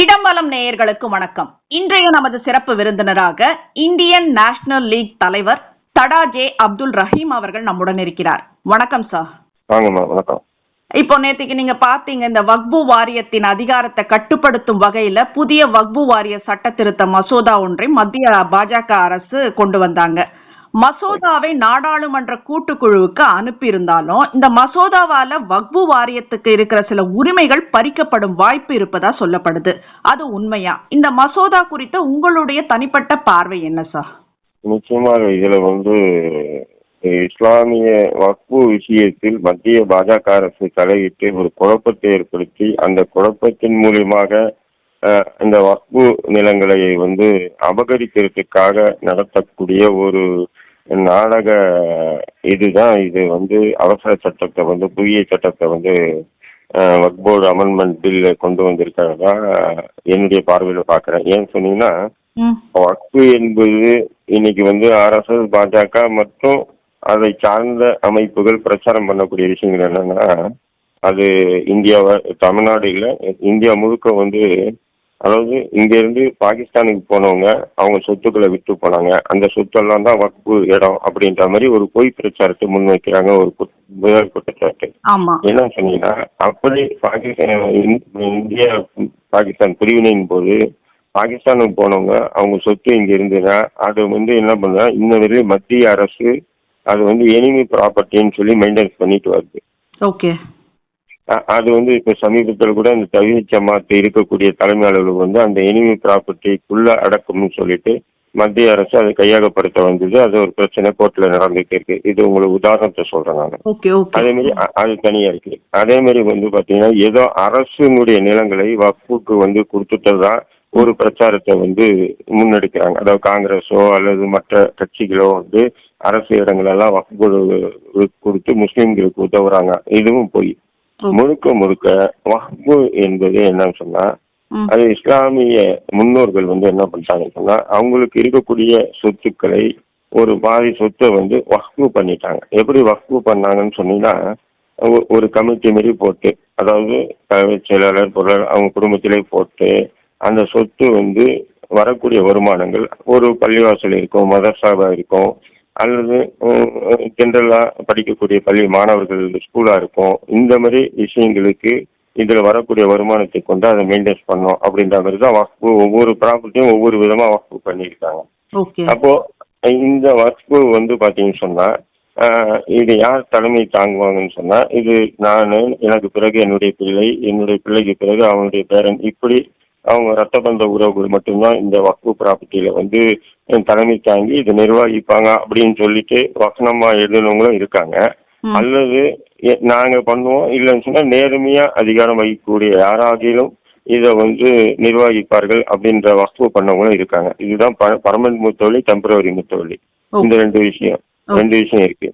இடம்பலம் நேயர்களுக்கு வணக்கம். இன்றைய நமது சிறப்பு விருந்தினராக இந்தியன் நேஷனல் லீக் தலைவர் தடா ஜே அப்துல் ரஹீம் அவர்கள் நம்முடன் இருக்கிறார். வணக்கம் சார். வணக்கம். இப்போ நேத்திக்கு நீங்க பாத்தீங்க இந்த வக்பு வாரியத்தின் அதிகாரத்தை கட்டுப்படுத்தும் வகையில புதிய வக்பு வாரிய சட்ட திருத்த மசோதா ஒன்றை மத்திய பாஜக அரசு கொண்டு வந்தாங்க. மசோதாவை நாடாளுமன்ற கூட்டுக்குழுவுக்கு அனுப்பியிருந்தாலும் இந்த மசோதாவால வக்பு வாரியத்துக்கு இருக்கிற சில உரிமைகள் பறிக்கப்படும் வாய்ப்பு இருப்பதா சொல்லப்படுது. அது உண்மையா? இந்த மசோதா குறித்த உங்களுடைய தனிப்பட்ட பார்வை என்ன சார்? நிச்சயமாக இதுல வந்து இஸ்லாமிய வக்பு விஷயத்தில் மத்திய பாஜக அரசு தலையிட்டு ஒரு குழப்பத்தை ஏற்படுத்தி அந்த குழப்பத்தின் மூலியமாக இந்த வக்பு நிலங்களை வந்து அபகரிக்கிறதுக்காக நடத்தக்கூடிய ஒரு நாடக இதுதான் இது வந்து அவசர சட்டத்தை வந்து புதிய சட்டத்தை வந்து வக்ஃப் போர்டு அமெண்ட்மெண்ட் பில் கொண்டு வந்திருக்கிறதா என்னுடைய பார்வையில் பார்க்குறேன். ஏன்னு சொன்னீங்கன்னா வக்ஃபு என்பது இன்னைக்கு வந்து ஆர்எஸ்எஸ் பாஜக மற்றும் அதை சார்ந்த அமைப்புகள் பிரச்சாரம் பண்ணக்கூடிய விஷயங்கள் என்னன்னா அது இந்தியாவை தமிழ்நாடு இல்லை இந்தியா முழுக்க வந்து அதாவது இங்கேருந்து பாகிஸ்தானுக்கு போனவங்க அவங்க சொத்துக்களை விட்டு போனாங்க. அந்த சொத்தெல்லாம் தான் வக்ஃபு இடம் அப்படின்ற மாதிரி ஒரு பொய் பிரச்சாரத்தை முன்வைக்கிறாங்க ஒரு குட்- முதல் குற்றச்சாட்டு. என்ன சொன்னீங்கன்னா அப்படி பாகிஸ்தான் இந்- இந்தியா பாகிஸ்தான் பிரிவினையின் போது பாகிஸ்தானுக்கு போனவங்க அவங்க சொத்து இங்க இருந்ததுன்னா அது வந்து என்ன பண்ணுறா இன்ன வரையும் மத்திய அரசு அது வந்து எனிமி ப்ராப்பர்ட்டின்னு சொல்லி மெயின்டைன்ஸ் பண்ணிட்டு வருது. ஓகே அது வந்து இப்போ சமீபத்தில் கூட இந்த தவிர ஜமாத்து இருக்கக்கூடிய தலைமை அலுவலகம் வந்து அந்த எனிமி ப்ராப்பர்ட்டிக்குள்ள அடக்கும்னு சொல்லிட்டு மத்திய அரசு அதை கையகப்படுத்த வந்தது. அது ஒரு பிரச்சனை கோர்ட்டில் நடந்துட்டு இருக்கு. இது உங்களுக்கு உதாரணத்தை சொல்றேன் நான். அதே மாதிரி அது தனியா இருக்கு. அதே மாதிரி வந்து பாத்தீங்கன்னா ஏதோ அரசுனுடைய நிலங்களை வக்ஃபுக்கு வந்து கொடுத்துட்டதா ஒரு பிரச்சாரத்தை வந்து முன்னெடுக்கிறாங்க. அதாவது காங்கிரஸோ அல்லது மற்ற கட்சிகளோ வந்து அரசு இடங்களெல்லாம் வக்ஃப் கொடுத்து முஸ்லீம்களுக்கு உதவுறாங்க. இதுவும் போய் முழுக்க முழுக்க வக்ஃபு என்பது என்னன்னு சொன்னா அது இஸ்லாமிய முன்னோர்கள் வந்து என்ன பண்ணிட்டாங்கன்னு சொன்னா அவங்களுக்கு இருக்கக்கூடிய சொத்துக்களை ஒரு பாதி சொத்தை வந்து வக்ஃபு பண்ணிட்டாங்க. எப்படி வக்ஃபு பண்ணாங்கன்னு சொன்னீங்கன்னா ஒரு கமிட்டி மாரி போட்டு அதாவது தலைமைச் செயலாளர் பொருளாளர் அவங்க குடும்பத்திலே போட்டு அந்த சொத்து வந்து வரக்கூடிய வருமானங்கள் ஒரு பள்ளிவாசல் இருக்கும் மதரசாவா இருக்கும் அல்லது ஜென்ரலாக படிக்கக்கூடிய பள்ளி மாணவர்கள் ஸ்கூலாக இருக்கும். இந்த மாதிரி விஷயங்களுக்கு இதில் வரக்கூடிய வருமானத்தை கொண்டு அதை மெயின்டைன்ஸ் பண்ணோம் அப்படின்ற மாதிரி தான் வக்ஃபு ஒவ்வொரு ப்ராப்பர்ட்டியும் ஒவ்வொரு விதமாக வக்ஃபு பண்ணியிருக்காங்க. அப்போ இந்த வக்ஃபு வந்து பார்த்தீங்கன்னு சொன்னால் இது யார் தலைமை தாங்குவாங்கன்னு சொன்னால் இது நான் எனக்கு பிறகு என்னுடைய பிள்ளை என்னுடைய பிள்ளைக்கு பிறகு அவனுடைய பேரன் இப்படி அவங்க ரத்த பந்த உறவுகள் மட்டும்தான் இந்த வக்ஃபு ப்ராப்பர்ட்டியில் வந்து தலைமை தாங்கி இதை நிர்வகிப்பாங்க அப்படின்னு சொல்லிட்டு வசனமாக எழுதினவங்களும் இருக்காங்க. அல்லது நாங்க பண்ணுவோம் இல்லைன்னு சொன்னா நேர்மையா அதிகாரம் வகிக்கக்கூடிய யாராகிலும் இதை வந்து நிர்வகிப்பார்கள் அப்படின்ற வஸ்துவ பண்ணவங்களும் இருக்காங்க. இதுதான் பர்மனன்ட் முத்தவழி டெம்பரவரி முத்தவழி இந்த ரெண்டு விஷயம். ரெண்டு விஷயம் இருக்கு.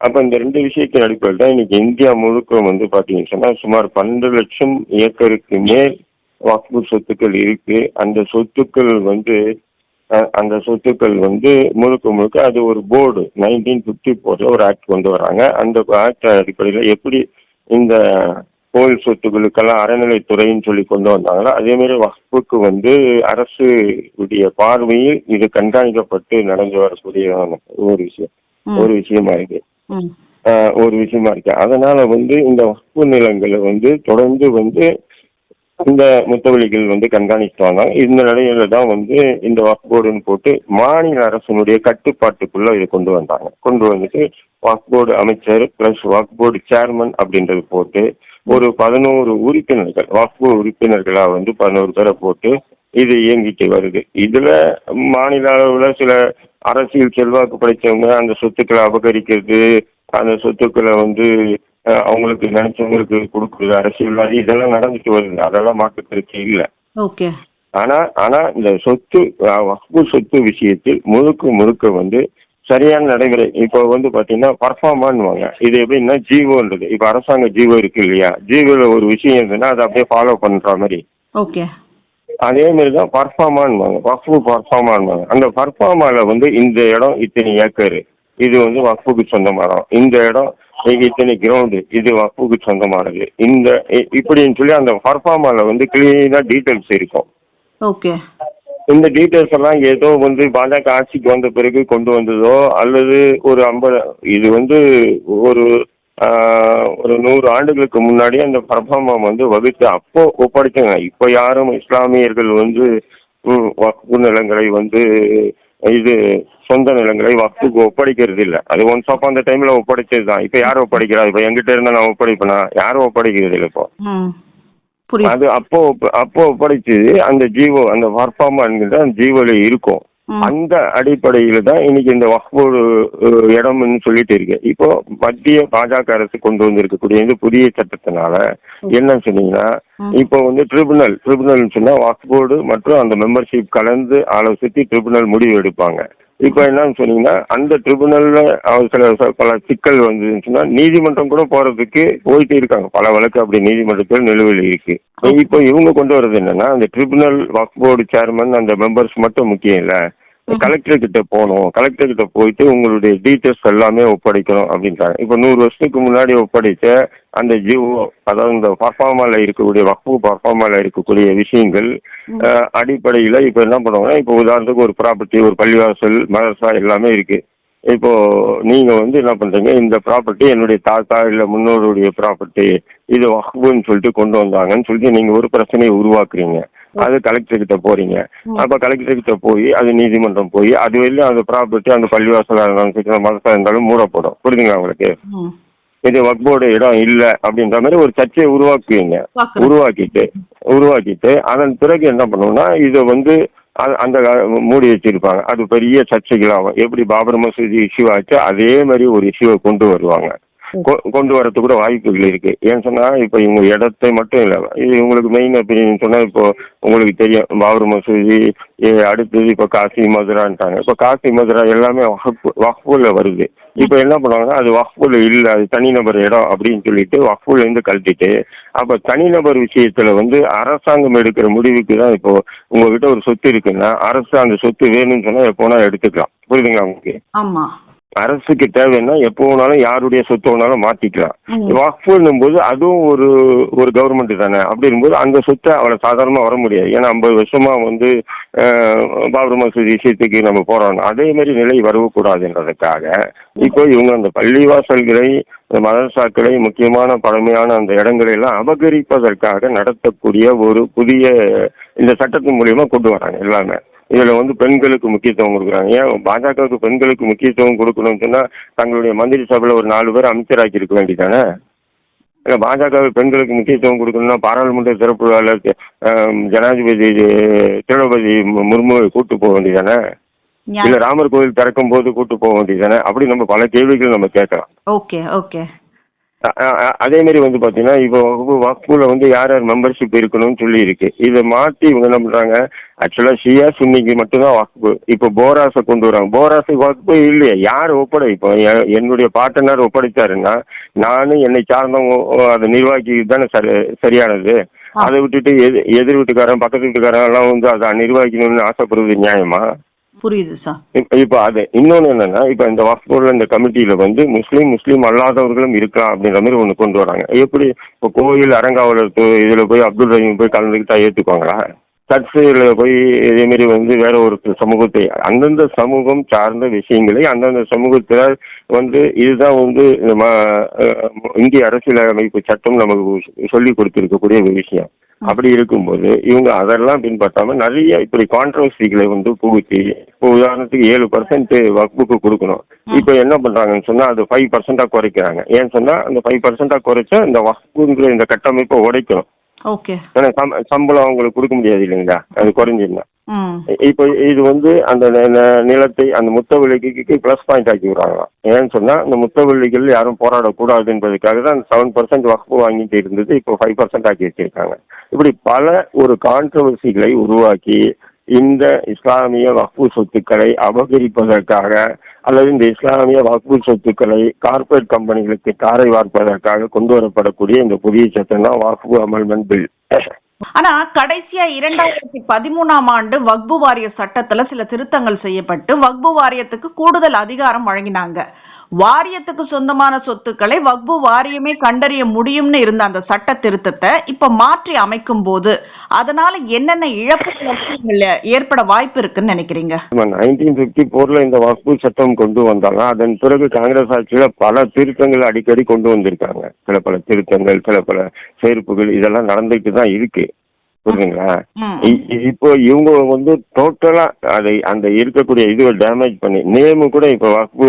அப்ப இந்த ரெண்டு விஷயத்தின் அடிப்படையில் தான் இன்னைக்கு இந்தியா முழுக்க வந்து பாத்தீங்கன்னு சொன்னா சுமார் பன்னெண்டு லட்சம் ஏக்கருக்கு மேல் வக்ஃபு சொத்துக்கள் இருக்கு. அந்த சொத்துக்கள் வந்து அந்த சொத்துக்கள் வந்து முழுக்க முழுக்க அது ஒரு போர்டு நைன்டீன் ஃபிஃப்டி ஃபோரில் ஒரு ஆக்ட் கொண்டு வராங்க. அந்த ஆக்ட் அடிப்படையில் எப்படி இந்த கோயில் சொத்துக்களுக்கெல்லாம் அறநிலைத்துறைன்னு சொல்லி கொண்டு வந்தாங்களோ அதே மாதிரி வக்ஃபுக்கு வந்து அரசு உடைய பார்வையில் இது கண்காணிக்கப்பட்டு நடந்து வரக்கூடிய ஒரு விஷயம். ஒரு விஷயமா இருக்கு ஒரு விஷயமா இருக்கு. அதனால வந்து இந்த வக்ஃபு நிலங்களை வந்து தொடர்ந்து வந்து இந்த முத்தவழிகள் வந்து கண்காணித்தாங்க இந்த நிலையில தான் வந்து இந்த வாக்போர்டுன்னு போட்டு மாநில அரசினுடைய கட்டுப்பாட்டுக்குள்ள இதை கொண்டு வந்தாங்க. கொண்டு வந்துட்டு வாக்போர்டு அமைச்சர் பிளஸ் வாக்போர்டு சேர்மன் அப்படின்றது போட்டு ஒரு பதினோரு உறுப்பினர்கள் வாக்போர்டு உறுப்பினர்களா வந்து பதினோரு பேரை போட்டு இது இயங்கிட்டு வருது. இதுல மாநில அளவுல சில அரசியல் செல்வாக்கு படைச்சவங்க அந்த சொத்துக்களை அபகரிக்கிறது அந்த சொத்துக்களை வந்து அவங்களுக்கு நினைச்சவங்களுக்கு கொடுக்குறது அரசியல்வாதி இதெல்லாம் நடந்துட்டு வருது. அதெல்லாம் மாற்றுக்கருத்து இல்லை. ஓகே. ஆனா ஆனா இந்த சொத்து அஹ், வக்ஃபு சொத்து விஷயத்தில் முழுக்க முழுக்க வந்து சரியான நடைமுறை. இப்போ வந்து பாத்தீங்கன்னா பர்ஃபார்மான்னுவாங்க. இது எப்படின்னா ஜீவோன்றது. இப்போ அரசாங்க ஜீவோ இருக்கு இல்லையா? ஜீவோல ஒரு விஷயம் இருந்ததுன்னா அதை அப்படியே ஃபாலோ பண்ற மாதிரி. ஓகே. அதே மாதிரி தான் பர்ஃபார்மான்வாங்க வக்ஃபு பர்ஃபார்மான்வாங்க அந்த பர்ஃபார்மால வந்து இந்த இடம் இத்தனை ஏக்கர். இது வந்து வக்ஃபுக்கு சொந்த மரம் இந்த இடம் இங்க இத்தனை கிரவுண்டு இது வக்குக்கு சொந்தமானது. இந்த இப்படின்னு சொல்லி அந்த பர்ஃபார்மால வந்து கிளீனா டீட்டெயில்ஸ் இருக்கும். ஓகே. இந்த டீட்டெயில்ஸ் எல்லாம் ஏதோ வந்து பாஜக ஆட்சிக்கு வந்த பிறகு கொண்டு வந்ததோ அல்லது ஒரு ஐம்பது இது வந்து ஒரு ஒரு நூறு ஆண்டுகளுக்கு முன்னாடி அந்த பர்ஃபார்மா வந்து வகுத்து அப்போ ஒப்படைச்சாங்க. இப்போ யாரும் இஸ்லாமியர்கள் வந்து நிலங்களை வந்து இது சொந்த நிலங்களை வக்ஃபுக்கு ஒப்படைக்கிறது இல்ல. அது ஒன்ஸ் ஆஃப் அந்த டைம்ல ஒப்படைச்சது தான் இப்போ யார் ஒப்படைக்கிறா? இப்போ எங்கிட்ட இருந்தா நான் ஒப்படைப்பேனா? யாரும் ஒப்படைக்கிறது இல்லை இப்போ. அது அப்போ அப்போ ஒப்படைச்சது அந்த ஜீவோ அந்த பர்ஃபார்மா அந்த ஜீவோல இருக்கும். அந்த அடிப்படையில தான் இன்னைக்கு இந்த வக்ஃபோடு இடம்னு சொல்லிட்டு இருக்கு. இப்போ மத்திய பாஜக அரசு கொண்டு வந்திருக்கக்கூடிய இந்த புதிய சட்டத்தினால என்ன சொன்னீங்கன்னா. இப்போ வந்து ட்ரிபுனல் ட்ரிபுனல் சொன்னா வக்ஃப் போர்டு மற்றும் அந்த மெம்பர்ஷிப் கலந்து ஆலோசித்து ட்ரிபுனல் முடிவு எடுப்பாங்க. இப்போ என்னன்னு சொன்னீங்கன்னா அந்த ட்ரிபுனல்ல சில பல சிக்கல் வந்துச்சுன்னா நீதிமன்றம் கூட போறதுக்கு போயிட்டு இருக்காங்க. பல வழக்கு அப்படி நீதிமன்றத்தில் நிலுவையில் இருக்கு. இப்போ இவங்க கொண்டு வர்றது என்னன்னா அந்த ட்ரிபுனல் வக்ஃப் போர்டு சேர்மன் அந்த மெம்பர்ஸ் மட்டும் முக்கியம் இல்லை. கலெக்டர் கிட்ட போகணும். கலெக்டர் கிட்ட போயிட்டு உங்களுடைய டீட்டெயில்ஸ் எல்லாமே ஒப்படைக்கணும் அப்படின்றாங்க. இப்போ நூறு வருஷத்துக்கு முன்னாடி ஒப்படைச்ச அந்த ஜிஓ அதாவது இந்த பர்ஃபார்மால இருக்கக்கூடிய வக்ஃபு பர்ஃபார்மால இருக்கக்கூடிய விஷயங்கள் அடிப்படையில இப்போ என்ன பண்ணுவாங்கன்னா இப்போ உதாரணத்துக்கு ஒரு ப்ராப்பர்ட்டி ஒரு பள்ளிவாசல் மதரசா எல்லாமே இருக்கு. இப்போ நீங்க வந்து என்ன பண்றீங்க இந்த ப்ராப்பர்ட்டி என்னுடைய தாத்தா இல்ல முன்னோருடைய ப்ராப்பர்ட்டி இது வக்ஃபுன்னு சொல்லிட்டு கொண்டு வந்தாங்கன்னு சொல்லிட்டு நீங்க ஒரு பிரச்சனையை உருவாக்குறீங்க. அது கலெக்டர் கிட்ட போறீங்க. அப்ப கலெக்டர் கிட்ட போய் அது நீதிமன்றம் போய் அது வெளியே அந்த ப்ராப்பர்ட்டி அந்த பள்ளிவாசலா இருந்தாலும் சரி இருந்தாலும் மூடப்படும். புரியுதுங்களா உங்களுக்கு? இது வக்போர்டு இடம் இல்ல அப்படின்ற மாதிரி ஒரு சர்ச்சையை உருவாக்குவீங்க. உருவாக்கிட்டு உருவாக்கிட்டு அதன் பிறகு என்ன பண்ணுவோம்னா இதை வந்து அந்த மூடி வச்சிருப்பாங்க. அது பெரிய சர்ச்சைகளாகும். எப்படி பாபர் மசூதி இஷ்யூ ஆச்சு அதே மாதிரி ஒரு இஷ்யூவை கொண்டு வருவாங்க. கொண்டு வரதுக்கு கூட வாய்ப்புகள் இருக்கு. ஏன்னு சொன்னா இப்போ இவங்க இடத்தை மட்டும் இல்லை இது உங்களுக்கு மெயின் ஒப்பீனியன் சொன்னா இப்போ உங்களுக்கு தெரியும் பாபர் மசூதி அடுத்தது இப்போ காசி மதுரான்ட்டாங்க. இப்போ காசி மதுரா எல்லாமே வக்ஃபுல வருது. இப்போ என்ன பண்ணுவாங்கன்னா அது வக்ஃபுல இல்லை அது தனிநபர் இடம் அப்படின்னு சொல்லிட்டு வக்ஃபுல இருந்து கழட்டிட்டு அப்போ தனிநபர் விஷயத்துல வந்து அரசாங்கம் எடுக்கிற முடிவுக்கு தான் இப்போ உங்ககிட்ட ஒரு சொத்து இருக்குன்னா அரசு அந்த சொத்து வேணும்னு சொன்னா எப்போனா எடுத்துக்கலாம். புரியுதுங்களா உங்களுக்கு? ஆமா. அரசுக்கு தேவைன்னா எப்போ வேணாலும் யாருடைய சொத்து வேணாலும் மாத்திக்கலாம். வக்ஃபுன்னும் போது அதுவும் ஒரு ஒரு கவர்மெண்ட் தானே. அப்படிங்கும்போது அந்த சொத்தை அவளை சாதாரணமாக வர முடியாது. ஏன்னா ஐம்பது வருஷமா வந்து பாபர் மசூதி விஷயத்துக்கு நம்ம போறோம். அதே மாதிரி நிலை வரக்கூடாதுன்றதுக்காக இப்போ இவங்க அந்த பள்ளிவாசல்களை இந்த மதரசாக்களை முக்கியமான பழமையான அந்த இடங்களை எல்லாம் அபகரிப்பதற்காக நடத்தக்கூடிய ஒரு புதிய இந்த சட்டத்தின் மூலியமா கொண்டு வராங்க எல்லாமே. இதுல வந்து பெண்களுக்கு முக்கியத்துவம் கொடுக்குறாங்க ஏன் பாஜகவுக்கு பெண்களுக்கு முக்கியத்துவம் கொடுக்கணும்னு சொன்னா தங்களுடைய மந்திரி சபையில ஒரு நாலு பேர் அமைச்சராக்கி இருக்க வேண்டியதானே இல்லை பாஜக பெண்களுக்கு முக்கியத்துவம் கொடுக்கணும்னா பாராளுமன்ற திறப்பு விழாவில் ஜனாதிபதி திரௌபதி முர்முவை கூட்டு போக வேண்டியதானே இல்ல. ராமர் கோவில் திறக்கும் போது கூட்டு போக வேண்டியதானே அப்படி நம்ம பல கேள்விகள் நம்ம கேட்கலாம் ஓகே ஓகே அதே மாதிரி வந்து பாத்தீங்கன்னா இப்போ வக்ஃபுல வந்து யார் யார் மெம்பர்ஷிப் இருக்கணும்னு சொல்லி இருக்கு இதை மாற்றி இவங்க என்ன பண்றாங்க ஆக்சுவலா ஷியா சுன்னிக்கு மட்டும்தான் வக்ஃபு இப்போ போராஸை கொண்டு வராங்க. போராஸுக்கு வக்ஃபு இல்லையே. யார் ஒப்படை? இப்போ எ- என்னுடைய பாட்டனார் ஒப்படைச்சாருன்னா நானும் என்னை சார்ந்தவங்க அதை நிர்வாகி தானே சரி சரியானது. அதை விட்டுட்டு எது எதிர் வீட்டுக்காரன் பக்கத்து வீட்டுக்காரன் எல்லாம் வந்து அதை நிர்வகிக்கணும்னு ஆசைப்படுறது நியாயமா? புரியுது சார். இப்ப அது இன்னொன்னு என்னன்னா இப்ப இந்த வக்ஃப் போர்டுல இந்த கமிட்டியில வந்து முஸ்லீம் முஸ்லீம் அல்லாதவர்களும் இருக்கலாம் அப்படின்ற மாதிரி ஒண்ணு கொண்டு வராங்க. எப்படி? இப்போ கோயில் அறங்காவலர் து- இதுல போய் அப்துல் ரஹீம் போய் கலந்துக்கிட்டா ஏத்துக்குவாங்களா? சர்ச்சில் போய் இதே மாதிரி வந்து வேற ஒரு சமூகத்தை அந்தந்த சமூகம் சார்ந்த விஷயங்களை அந்தந்த சமூகத்தினர் வந்து இதுதான் வந்து நம்ம இந்திய அரசியலமைப்பு சட்டம் நமக்கு சொல்லி கொடுத்திருக்கக்கூடிய ஒரு விஷயம். அப்படி இருக்கும்போது இவங்க அதெல்லாம் பின்பற்றாம நிறைய இப்படி கான்ட்ரவர்சிகளை வந்து புகுத்தி இப்போ உதாரணத்துக்கு ஏழு பர்சன்ட் வக்புக்கு கொடுக்கணும். இப்போ என்ன பண்றாங்கன்னு சொன்னா அது ஃபைவ் பர்சன்டா குறைக்கிறாங்க. ஏன்னு சொன்னா அந்த ஃபைவ் பர்சன்டா குறைச்சா இந்த வக்புங்கிற இந்த கட்டமைப்பை உடைக்கும் ஓகே ஏன்னா சம் சம்பளம் அவங்களுக்கு கொடுக்க முடியாது இல்லைங்களா? அது குறைஞ்சிருந்தா. இப்போ இது வந்து அந்த நிலத்தை அந்த முத்தவள்ளிக்கு ப்ளஸ் பாயிண்ட் ஆக்கி விடுறாங்க ஏன்னு சொன்னா அந்த முத்தவள்ளிகள் யாரும் போராடக்கூடாது என்பதுக்காக தான் செவன் பர்சன்ட் வக்ஃபு வாங்கிட்டு இருந்தது இப்போ ஃபைவ் பர்சன்ட் ஆக்கி வச்சிருக்காங்க. இப்படி பல ஒரு கான்ட்ரவர்சிகளை உருவாக்கி இந்த இஸ்லாமிய வக்பு சொத்துக்களை அபகரிப்பதற்காக அல்லது இந்த இஸ்லாமிய வக்பு சொத்துக்களை கார்ப்பரேட் கம்பெனிகளுக்கு தாரை வார்ப்பதற்காக கொண்டு வரப்படக்கூடிய இந்த புதிய சட்டம் தான் வக்பு அமெண்ட்மெண்ட் பில். ஆனா கடைசியா இரண்டாயிரத்தி பதிமூணாம் ஆண்டு வக்பு வாரிய சட்டத்துல சில திருத்தங்கள் செய்யப்பட்டு வக்பு வாரியத்துக்கு கூடுதல் அதிகாரம் வழங்கினாங்க. வாரியத்துக்கு சொந்தமான சொத்துக்களை வக்பு வாரியமே கண்டறிய முடியும்னு இருந்த அந்த சட்ட திருத்தத்தை இப்ப மாற்றி அமைக்கும் போது அதனால என்னென்ன இழப்புகள் ஏற்பட வாய்ப்பு இருக்குன்னு நினைக்கிறீங்க? நைன்டீன் பிப்டி போர்ல இந்த வக்பு சட்டம் கொண்டு வந்தாங்க. அதன் பிறகு காங்கிரஸ் ஆட்சியில பல திருத்தங்கள் அடிக்கடி கொண்டு வந்திருக்காங்க. சில பல திருத்தங்கள் சில பல சேர்ப்புகள் இதெல்லாம் நடந்துட்டு தான் இருக்கு. புரியுதுங்களா? இப்போ இவங்க வந்து டோட்டலா அதை அந்த இருக்கக்கூடிய இதுவை டேமேஜ் பண்ணி நேமு கூட இப்போ வக்பு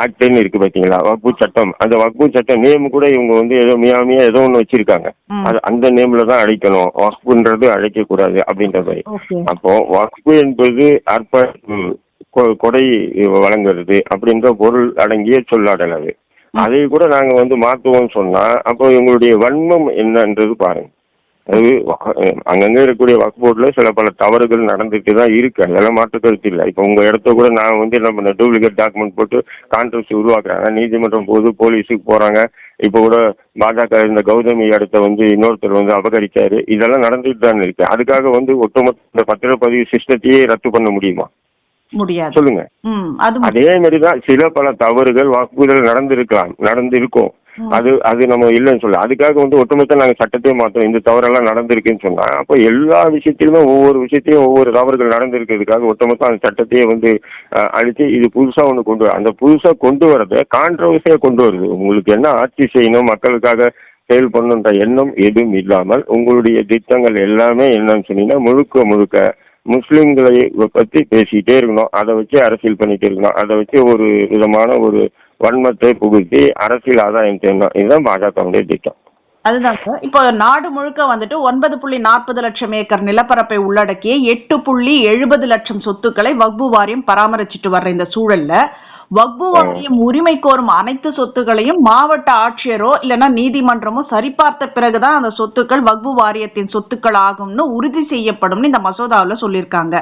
ஆக்ட்னு இருக்கு பாத்தீங்களா? வக்பு சட்டம். அந்த வக்பு சட்டம் நேமு கூட இவங்க வந்து ஏதோ மியாமியா ஏதோ ஒன்று வச்சிருக்காங்க. அது அந்த நேம்ல தான் அழைக்கணும். வக்புன்றது அழைக்க கூடாது அப்படின்ற மாதிரி. அப்போ வக்பு என்பது அற்ப கொடை வழங்குறது அப்படின்ற பொருள் அடங்கிய சொல்லாடல் அது. அதை கூட நாங்க வந்து மாத்துவோம்னு சொன்னா அப்போ எங்களுடைய வன்மம் என்னன்றது பாருங்க. அது அங்கங்க இருக்கக்கூடிய வக்ஃப் போர்டுல சில பல தவறுகள் நடந்துட்டு தான் இருக்கு. அதெல்லாம் மாற்று கருத்து இல்லை. இப்போ உங்க இடத்த கூட நான் வந்து என்ன பண்ண டூப்ளிகேட் டாக்குமெண்ட் போட்டு கான்ட்ரவர்சி உருவாக்குறாங்க. நீதிமன்றம் போது போலீஸுக்கு போறாங்க. இப்போ கூட பாஜக இருந்த கௌதமி இடத்த வந்து இன்னொருத்தர் வந்து அபகரிச்சாரு. இதெல்லாம் நடந்துட்டு தான் இருக்கு. அதுக்காக வந்து ஒட்டுமொத்த இந்த பத்திரப்பதிவு சிஸ்டத்தையே ரத்து பண்ண முடியுமா? முடியாது. சொல்லுங்க. அதே மாதிரி தான் சில பல தவறுகள் வாக்குறுதல் நடந்திருக்கலாம் நடந்திருக்கும். அது அது நம்ம இல்லைன்னு சொல்ல அதுக்காக வந்து ஒட்டுமொத்த நாங்கள் சட்டத்தையே மாற்றோம் இந்த தவறெல்லாம் நடந்திருக்குன்னு சொன்னாங்க அப்போ எல்லா விஷயத்திலுமே ஒவ்வொரு விஷயத்தையும் ஒவ்வொரு தவறுகள் நடந்திருக்கிறதுக்காக ஒட்டுமொத்தம் அந்த சட்டத்தையே வந்து அழித்து இது புதுசாக ஒன்று கொண்டு வர அந்த புதுசாக கொண்டு வரதை கான்ட்ரவர்சியாக கொண்டு வருது. உங்களுக்கு என்ன ஆட்சி செய்யணும் மக்களுக்காக செயல் பண்ணுன்ற எண்ணம் எதுவும் இல்லாமல் உங்களுடைய திட்டங்கள் எல்லாமே என்னன்னு சொன்னீங்கன்னா முழுக்க முழுக்க முஸ்லீம்களை பற்றி பேசிக்கிட்டே இருக்கணும். அதை வச்சு அரசியல் பண்ணிகிட்டே இருக்கணும். அதை வச்சு ஒரு விதமான ஒரு வன்மத்தை புகுத்தி அரசியல் ஆதாயம் தேடணும் இதுதான் பாஜகவுடைய திட்டம். அதுதான் சார். இப்போ நாடு முழுக்க வந்துட்டு ஒன்பது புள்ளி நாற்பது லட்சம் ஏக்கர் நிலப்பரப்பை உள்ளடக்கிய எட்டு புள்ளி எழுபது லட்சம் சொத்துக்களை வக்பு வாரியம் பராமரிச்சிட்டு வர்ற இந்த சூழல்ல வக்பு வாரியம் உரிமை கோரும் அனைத்து சொத்துக்களையும் மாவட்ட ஆட்சியரோ இல்லைன்னா நீதிமன்றமோ சரிபார்த்த பிறகுதான் அந்த சொத்துக்கள் வக்பு வாரியத்தின் சொத்துக்கள் ஆகும்னு உறுதி செய்யப்படும்னு இந்த மசோதாவுல சொல்லியிருக்காங்க.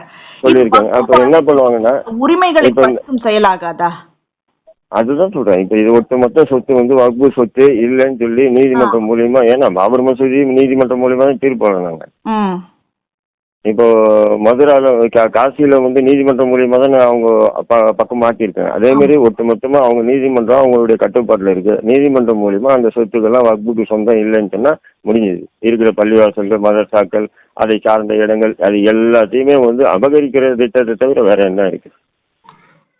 உரிமைகளை செயலாகாதா? அதுதான் சொல்றேன். இப்போ இது ஒட்டுமொத்த சொத்து வந்து வக்பு சொத்து இல்லைன்னு சொல்லி நீதிமன்றம் மூலியமா ஏன்னா பாபர் மசூதி நீதிமன்றம் மூலியமா தான் தீர்ப்பு வழங்கினாங்க. இப்போ மதுரால கா- காசியில வந்து நீதிமன்றம் மூலியமா தான் அவங்க ப- பக்கம் மாற்றிருக்காங்க அதே மாதிரி ஒட்டுமொத்தமா அவங்க நீதிமன்றம் அவங்களுடைய கட்டுப்பாட்டில் இருக்கு. நீதிமன்றம் மூலியமா அந்த சொத்துக்கள்லாம் வக்புக்கு சொந்தம் இல்லைன்னு சொன்னா முடிஞ்சது. இருக்கிற பள்ளிவாசல்கள் மதரசாக்கள் அதை சார்ந்த இடங்கள் அது எல்லாத்தையுமே வந்து அபகரிக்கிற திட்டத்தை தவிர வேற என்ன இருக்கு?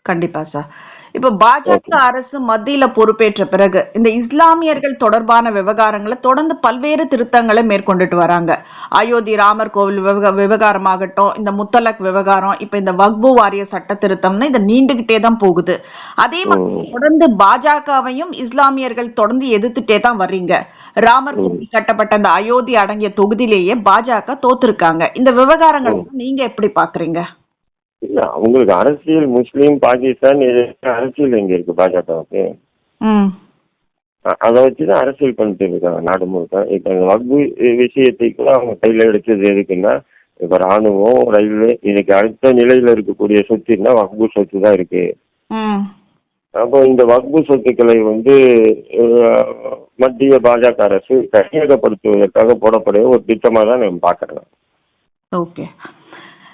கண்டிப்பா சார். இப்ப பாஜக அரசு மத்தியில பொறுப்பேற்ற பிறகு இந்த இஸ்லாமியர்கள் தொடர்பான விவகாரங்களை தொடர்ந்து பல்வேறு திருத்தங்களை மேற்கொண்டுட்டு வராங்க. அயோத்தி ராமர் கோவில் விவக- விவகாரமாகட்டும் இந்த முத்தலக் விவகாரம் இப்ப இந்த வக்பு வாரிய சட்ட திருத்தம்னு இது நீண்டுகிட்டே தான் போகுது. அதே மாதிரி தொடர்ந்து பாஜகவையும் இஸ்லாமியர்கள் தொடர்ந்து எதிர்த்துட்டே தான் வர்றீங்க. ராமர் கோவில் கட்டப்பட்ட அந்த அயோத்தி அடங்கிய தொகுதியிலேயே பாஜக தோத்துருக்காங்க. இந்த விவகாரங்களை நீங்க எப்படி பாக்குறீங்க? இல்ல அவங்களுக்கு அரசியல் முஸ்லீம் பாகிஸ்தான் அரசியல் எங்க இருக்கு பாஜகவுக்கு. அதை வச்சு தான் அரசியல் பண்ணிட்டு இருக்காங்க நாடு முழுக்க. இப்போ இந்த வக்பு விஷயத்தை கூட அவங்க கையில் எடுத்தது எதுக்குன்னா இப்போ ராணுவம் ரயில்வே இதுக்கு அடுத்த நிலையில் இருக்கக்கூடிய சொத்துன்னா வக்பு சொத்து தான் இருக்கு அப்போ இந்த வக்பு சொத்துக்களை வந்து மத்திய பாஜக அரசு கையகப்படுத்துவதற்காக போடக்கூடிய ஒரு திட்டமாக தான் நம்ம பார்க்குறோம். ஓகே.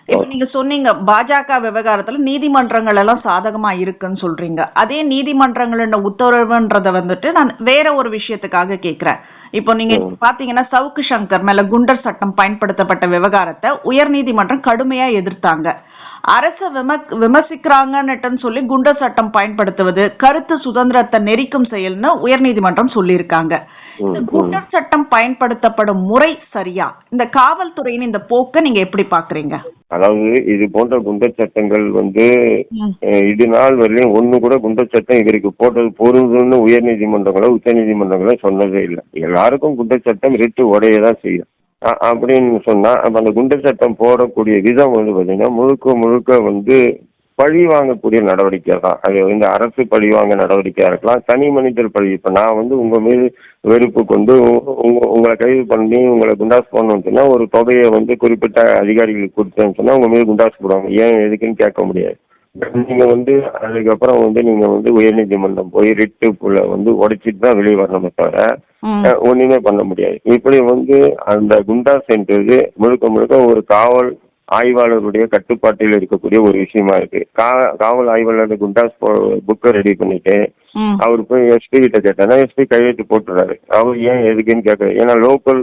இப்போ நீங்க சொன்னீங்க பாஜக விவகாரத்துல நீதிமன்றங்கள் எல்லாம் சாதகமா இருக்குன்னு சொல்றீங்க. அதே நீதிமன்றங்களோட உத்தரவுன்றத வந்துட்டு நான் வேற ஒரு விஷயத்துக்காக கேக்குறேன். இப்போ நீங்க பாத்தீங்கன்னா சவுக்கு சங்கர் மேல குண்டர் சட்டம் பயன்படுத்தப்பட்ட விவகாரத்தை உயர் நீதிமன்றம் கடுமையா எதிர்த்தாங்க. அரச விம விமர்சிக்கிறாங்கன்னுட்டுன்னு சொல்லி குண்டர் சட்டம் பயன்படுத்துவது கருத்து சுதந்திரத்தை நெரிக்கும் செயல்னு உயர்நீதிமன்றம் சொல்லியிருக்காங்க. இந்த குண்டர் சட்டம் பயன்படுத்தப்படும் முறை சரியா? இந்த காவல்துறையின் இந்த போக்கை நீங்க எப்படி பாக்குறீங்க அதாவது இது போன்ற குண்டர் சட்டங்கள் வந்து இது நாள் வரையிலும் ஒன்று கூட குண்டர் சட்டம் இவருக்கு போட்டது பொருந்துன்னு உயர் நீதிமன்றங்களோ உச்ச நீதிமன்றங்களோ சொன்னதே இல்லை. எல்லாருக்கும் குண்டர் சட்டம் ரிட்டு உடைய தான் செய்யும். அ- அப்படின்னு சொன்னா அப்போ அந்த குண்டர் சட்டம் போடக்கூடிய விதம் வந்து பார்த்திங்கன்னா முழுக்க முழுக்க வந்து பழி வாங்கக்கூடிய நடவடிக்கை தான். அது வந்து அரசு பழி வாங்க நடவடிக்கையா இருக்கலாம். தனி மனிதர் பழி. இப்போ நான் வந்து உங்க மீது வெறுப்பு கொண்டு உங்க உங்களை கைது பண்ணி உங்களை குண்டாஸ் பண்ணணும்னு சொன்னா ஒரு தொகையை வந்து குறிப்பிட்ட அதிகாரிகளுக்கு கொடுத்தேன்னு சொன்னா உங்க மீது குண்டாஸ் போடுவாங்க. ஏன் எதுக்குன்னு கேட்க முடியாது. நீங்க வந்து அதுக்கப்புறம் வந்து நீங்க வந்து உயர்நீதிமன்றம் போய் ரிட்டுக்குள்ள வந்து உடைச்சிட்டு தான் வெளியே வரணுமே தவிர ஒண்ணுமே பண்ண முடியாது. இப்படி வந்து அந்த குண்டாஸ்ன்றது முழுக்க முழுக்க ஒரு காவல் ஆய்வாளருடைய கட்டுப்பாட்டில் இருக்கக்கூடிய ஒரு விஷயமா இருக்கு. காவல் ஆய்வாளர் குண்டாஸ் புக்கை ரெடி பண்ணிட்டு அவர் போய் எஸ்பி கிட்ட கேட்டானா எஸ்பி கையெழுத்து போட்டுறாரு அவர் ஏன் எதுக்குன்னு கேட்கறாரு ஏன்னா லோக்கல்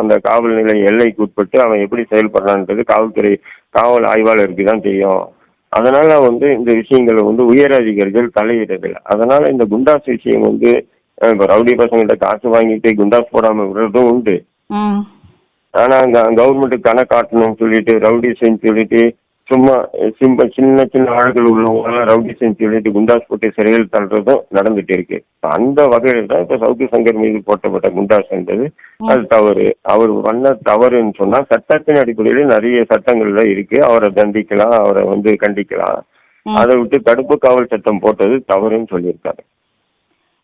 அந்த காவல் நிலைய எல்லைக்கு உட்பட்டு அவன் எப்படி செயல்படுறான்றது காவல்துறை காவல் ஆய்வாளருக்கு தான் தெரியும். அதனால வந்து இந்த விஷயங்களை வந்து உயர் அதிகாரிகள் தலையிடுறதில்லை அதனால இந்த குண்டாஸ் விஷயம் வந்து இப்ப ரவுடி பசங்கள்ட்ட காசு வாங்கிட்டு குண்டாஸ் போடாம விடுறதும் உண்டு. ஆனா அங்க கவர்மெண்ட்டுக்கு கணக்கு காட்டணும்னு சொல்லிட்டு ரவுடிசன் சொல்லிட்டு சும்மா சிம்ப சின்ன சின்ன ஆள்கள் உள்ளவங்கலாம் ரவுடிசன் சொல்லிட்டு குண்டாஸ் போட்டு சிறையில் தள்ளுறதும் நடந்துட்டு இருக்கு. அந்த வகையில் தான் இப்ப சவுக்கு சங்கர் மீது போட்டப்பட்ட குண்டாஸ் என்பது அது தவறு. அவர் பண்ண தவறுன்னு சொன்னா சட்டத்தின் அடிப்படையில் நிறைய சட்டங்கள்ல இருக்கு. அவரை தண்டிக்கலாம் அவரை வந்து கண்டிக்கலாம். அதை விட்டு தடுப்பு காவல் சட்டம் போட்டது தவறுன்னு சொல்லியிருக்காரு.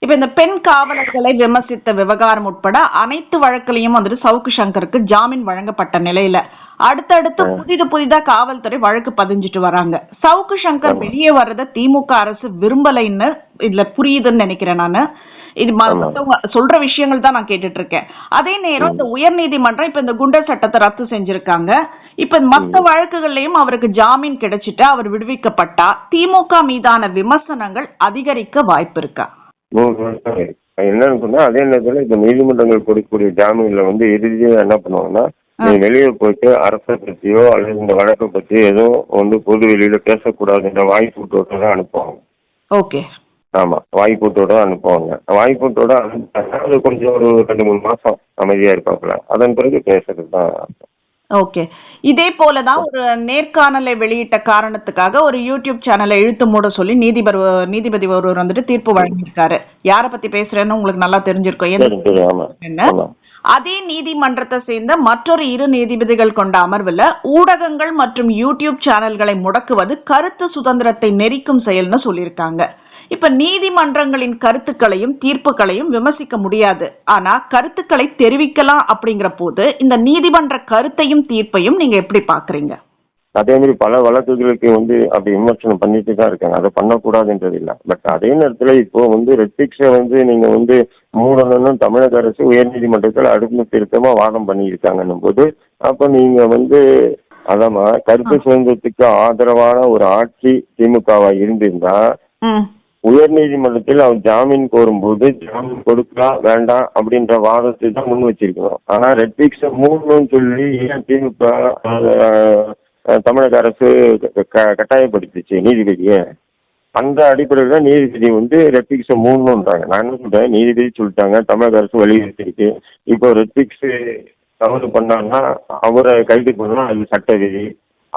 இப்ப இந்த பெண் காவலர்களை விமர்சித்த விவகாரம் உட்பட அனைத்து வழக்கிலையும் வந்துட்டு சவுக்கு சங்கருக்கு ஜாமீன் வழங்கப்பட்ட நிலையில அடுத்தடுத்து புதிது புதிதா காவல்துறை வழக்கு பதிஞ்சிட்டு வராங்க. சவுக்கு சங்கர் வெளியே வர்றத திமுக அரசு விரும்பலைன்னு இதுல புரியுதுன்னு நினைக்கிறேன் நானு. இது. மத்தவங்க சொல்ற விஷயங்கள் தான் நான் கேட்டுட்டு இருக்கேன் அதே நேரம் இந்த உயர்நீதிமன்றம் இப்ப இந்த குண்டர் சட்டத்தை ரத்து செஞ்சிருக்காங்க. இப்ப மத்த வழக்குகள்லயும் அவருக்கு ஜாமீன் கிடைச்சிட்டு அவர் விடுவிக்கப்பட்டா திமுக மீதான விமர்சனங்கள் அதிகரிக்க வாய்ப்பு இருக்கா? நூறு வருஷம். என்னன்னு சொன்னா அதே நேரத்தில் இப்போ நீதிமன்றங்கள் கொடுக்கக்கூடிய ஜாமீன்ல வந்து இறுதியாக என்ன பண்ணுவாங்கன்னா நீ வெளியே போயிட்டு அரசை பற்றியோ அல்லது இந்த வழக்கை பற்றி எதுவும் வந்து பொது வெளியில பேசக்கூடாதுன்ற வாய்ப்பூட்டோட தான் அனுப்புவாங்க. ஓகே. ஆமா வாய்ப்பூட்டோட அனுப்புவாங்க. வாய்ப்பூட்டோட அனுப்பிட்டாங்கன்னா அது கொஞ்சம் ஒரு ரெண்டு மூணு மாசம் அமைதியா இருப்பாப்புல. அதன் பிறகு பேசுறது தான் ஓகே இதே போல தான் ஒரு நேர்காணலை வெளியிட்ட காரணத்துக்காக ஒரு யூடியூப் சேனலை இழுத்து மூட சொல்லி நீதிபதி நீதிபதி ஒருவர் வந்துட்டு தீர்ப்பு வழங்கியிருக்காரு. யாரை பத்தி பேசுறேன்னு உங்களுக்கு நல்லா தெரிஞ்சிருக்கும். எந்த சரி சரி ஆமா. என்ன? ஆமா. அதே நீதிமன்றத்தை சேர்ந்த மற்றொரு இரு நீதிபதிகள் கொண்ட அமர்வுல ஊடகங்கள் மற்றும் யூடியூப் சேனல்களை முடக்குவது கருத்து சுதந்திரத்தை நெரிக்கும் செயல்னு சொல்லியிருக்காங்க. இப்ப நீதிமன்றங்களின் கருத்துக்களையும் தீர்ப்புகளையும் விமர்சிக்க முடியாது. ஆனா கருத்துக்களை தெரிவிக்கலாம் அப்படிங்கிற போது இந்த நீதிமன்ற கருத்தையும் தீர்ப்பையும் நீங்க எப்படி பாக்குறீங்க அதே மாதிரி பல வழக்குகளுக்கு வந்து அப்படி விமர்சனம் பண்ணிட்டு தான் இருக்காங்க அதை பண்ணக்கூடாதுன்றது இல்லை. பட் அதே நேரத்தில் இப்போ வந்து ரெட்டிக்ஸை வந்து நீங்க வந்து மூடணும்னு தமிழக அரசு உயர்நீதிமன்றத்தில் அடுத்த திருத்தமா வாதம் பண்ணியிருக்காங்கன்னும் போது அப்போ நீங்க வந்து அதாம்மா கருத்து சுதந்திரத்துக்கு ஆதரவான ஒரு ஆட்சி திமுகவா இருந்திருந்தா உயர் உயர்நீதிமன்றத்தில் அவர் ஜாமீன் கோரும்போது ஜாமீன் கொடுக்கலாம் வேண்டாம் அப்படின்ற வாதத்தை தான் முன் வச்சிருக்கணும். ஆனா ரெட்பிக்ஸை மூடணும்னு சொல்லி ஏன் திமுக தமிழக அரசு க- கட்டாயப்படுத்துச்சு நீதிபதியை? அந்த அடிப்படையில் தான் நீதிபதி வந்து ரெட்பிக்ஸை மூடணுன்றாங்க நான் என்ன சொல்றேன்? நீதிபதி சொல்லிட்டாங்க தமிழக அரசு வலியுறுத்திருக்கு. இப்போ ரெட்பிக்ஸ் தவறு பண்ணாங்கன்னா அவரை கைது பண்ணலாம் அது சட்ட விதி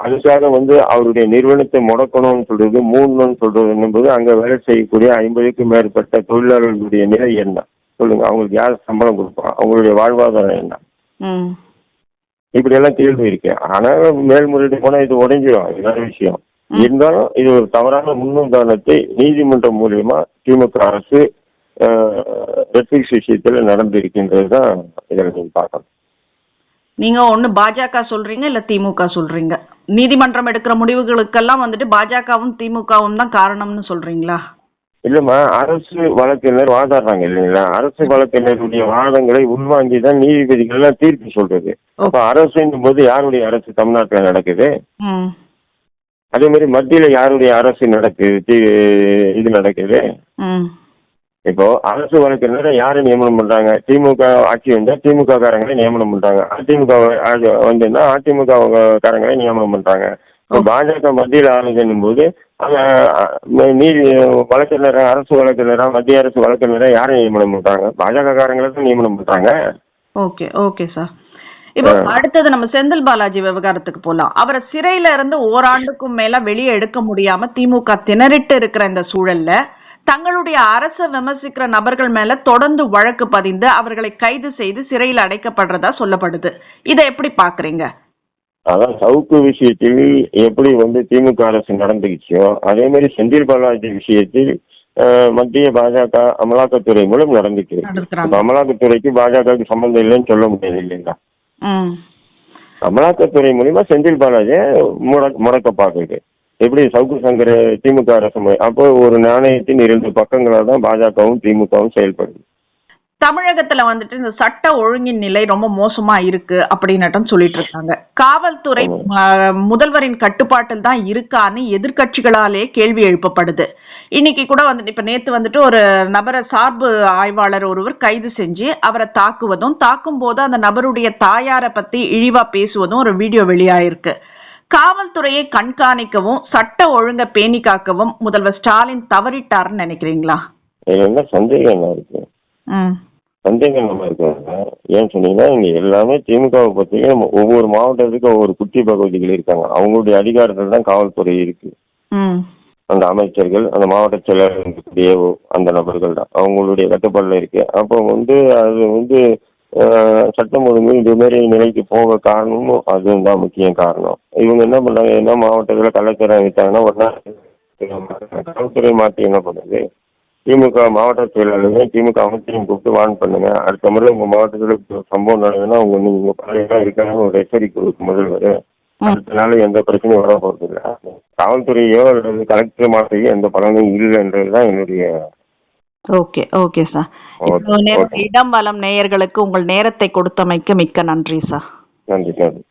அதுக்காக வந்து அவருடைய நிறுவனத்தை முடக்கணும்னு சொல்றது மூடணும்னு சொல்றது என்பது அங்க வேலை செய்யக்கூடிய ஐம்பதுக்கும் மேற்பட்ட தொழிலாளர்களுடைய நிலை என்ன? சொல்லுங்க. அவங்களுக்கு யார் சம்பளம் கொடுப்பா? அவங்களுடைய வாழ்வாதாரம் என்ன? இப்படி எல்லாம் கேள்வி இருக்கு. ஆனால் மேல்முறையீடு போனா இது உடைஞ்சிடும் வேற விஷயம். இருந்தாலும் இது ஒரு தவறான முன்னுதாரணத்தை நீதிமன்றம் மூலியமா திமுக அரசு ரெட்ரிக்ஸ் விஷயத்தில் நடந்து இருக்கின்றது தான் இதில் நீங்க பார்க்கணும். நீங்க ஒண்ணு பாஜக சொல்றீங்க இல்ல திமுக சொல்றீங்க? நீதிமன்றம் எடுக்கிற முடிவுகளுக்கெல்லாம் வந்துட்டு பாஜகவும் திமுகவும் தான் காரணம்னு சொல்றீங்களா? இல்லைம்மா அரசு வழக்கறிஞர் வாதாடுறாங்க இல்லைங்களா? அரசு வழக்கறிஞருடைய வாதங்களை உள்வாங்கி தான் நீதிபதிகள்லாம் தீர்ப்பு சொல்றது. அப்போ அரசுங்கும் போது யாருடைய அரசு தமிழ்நாட்டில் நடக்குது? அதே மாதிரி மத்தியில் யாருடைய அரசு நடக்குது இது நடக்குது? இப்போ அரசு வழக்கறிஞரை யாரை நியமனம் பண்றாங்க? திமுக ஆட்சி வந்தா திமுக காரங்களை நியமனம் பண்றாங்க. அதிமுக வந்துன்னா அதிமுக காரங்களை நியமனம் பண்றாங்க. இப்போ பாஜக மத்தியில் ஆளுங்கன்னும் போது நீதி வழக்கறிஞர் அரசு வழக்கறிஞரா மத்திய அரசு வழக்கறிஞரா யாரை நியமனம் பண்றாங்க? பாஜக காரங்களை தான் நியமனம் பண்றாங்க. Okay okay sir. இப்போ அடுத்தது நம்ம செந்தில் பாலாஜி விவகாரத்துக்கு போலாம். அவரை சிறையில இருந்து ஓராண்டுக்கும் மேல வெளியே எடுக்க முடியாம திமுக திணறிட்டு இருக்கிற இந்த சூழல்ல தங்களுடைய அரசை விமர்சிக்கிற நபர்கள் மேல தொடர்ந்து வழக்கு பதிந்து அவர்களை கைது செய்து சிறையில் அடைக்கப்படுறதா சொல்லப்படுது. இதை எப்படி பாக்குறீங்க? அதான் சவுக்கு விஷயத்தில் எப்படி வந்து திமுக அரசு நடந்துக்கிச்சோ அதே மாதிரி செந்தில் பாலாஜி விஷயத்தில் மத்திய பாஜக அமலாக்கத்துறை மூலம் நடந்துச்சு அமலாக்கத்துறைக்கு பாஜகவுக்கு சம்மந்தம் இல்லைன்னு சொல்ல முடியாது இல்லைங்களா? அமலாக்கத்துறை மூலியமா செந்தில் பாலாஜியை முட முடக்க பார்க்குது எப்படி சவுக்கு சங்கர் திமுக அரசு அப்போ ஒரு நாணயத்தின் இரண்டு பக்கங்களாக தான் பாஜகவும் திமுகவும் செயல்படுது. தமிழகத்துல வந்துட்டு இந்த சட்ட ஒழுங்கின் நிலை ரொம்ப மோசமா இருக்கு அப்படின்னுட்டும் சொல்லிட்டு இருக்காங்க. காவல்துறை முதல்வரின் கட்டுப்பாட்டில் தான் இருக்கான்னு எதிர்க்கட்சிகளாலே கேள்வி எழுப்பப்படுது. இன்னைக்கு கூட வந்துட்டு இப்ப நேத்து வந்துட்டு ஒரு நபரை சார்பு ஆய்வாளர் ஒருவர் கைது செஞ்சு அவரை தாக்குவதும் தாக்கும் போது அந்த நபருடைய தாயாரை பத்தி இழிவா பேசுவதும் ஒரு வீடியோ வெளியாயிருக்கு. காவல்துறையை கண்காணிக்கவும் சட்ட ஒழுங்கை பேணி காக்கவும் முதல்வர் ஸ்டாலின் தவறிட்டாருன்னு நினைக்கிறீங்களா? என்ன சந்தேகம் இருக்கு? ம். சந்தேகம் நம்ம இருக்காங்க ஏன்னு சொன்னீங்கன்னா இங்க எல்லாமே திமுகவை பத்தியும் ஒவ்வொரு மாவட்டத்துக்கும் ஒவ்வொரு குட்டி பகுதிகள் இருக்காங்க. அவங்களுடைய அதிகாரத்தில் தான் காவல்துறை இருக்கு. அந்த அமைச்சர்கள் அந்த மாவட்ட இருக்கக்கூடிய அந்த நபர்கள் தான். அவங்களுடைய கட்டுப்பாடுல இருக்கு. அப்போ வந்து அது வந்து சட்டம் ஒழுங்கு இது மாதிரி நிலைக்கு போக காரணமும் அதுவும் தான் முக்கிய காரணம். இவங்க என்ன பண்ணாங்க என்ன மாவட்டத்தில் கள்ளச்சாரம் வைத்தாங்கன்னா உடனே காவல்துறை மாற்றி என்ன பண்ணுது? திமுக மாவட்ட செயலாளர்கள் திமுக அமைச்சரையும் கூப்பிட்டு வான் பண்ணுங்க. அடுத்த முறை உங்க மாவட்டத்தில் சம்பவம் நடந்ததுன்னா உங்க நீங்க பழைய இருக்காங்க ஒரு எச்சரிக்கை கொடுக்கும் முதல்வர். அடுத்த நாள் எந்த பிரச்சனையும் வர போறது இல்லை. காவல்துறையோ அல்லது கலெக்டர் மாற்றையோ எந்த பலனும் இல்லைன்றது தான் என்னுடைய ஓகே ஓகே சார். இடம் வளம் நேயர்களுக்கு உங்கள் நேரத்தை கொடுத்தமைக்கு மிக்க நன்றி சார். நன்றி நன்றி.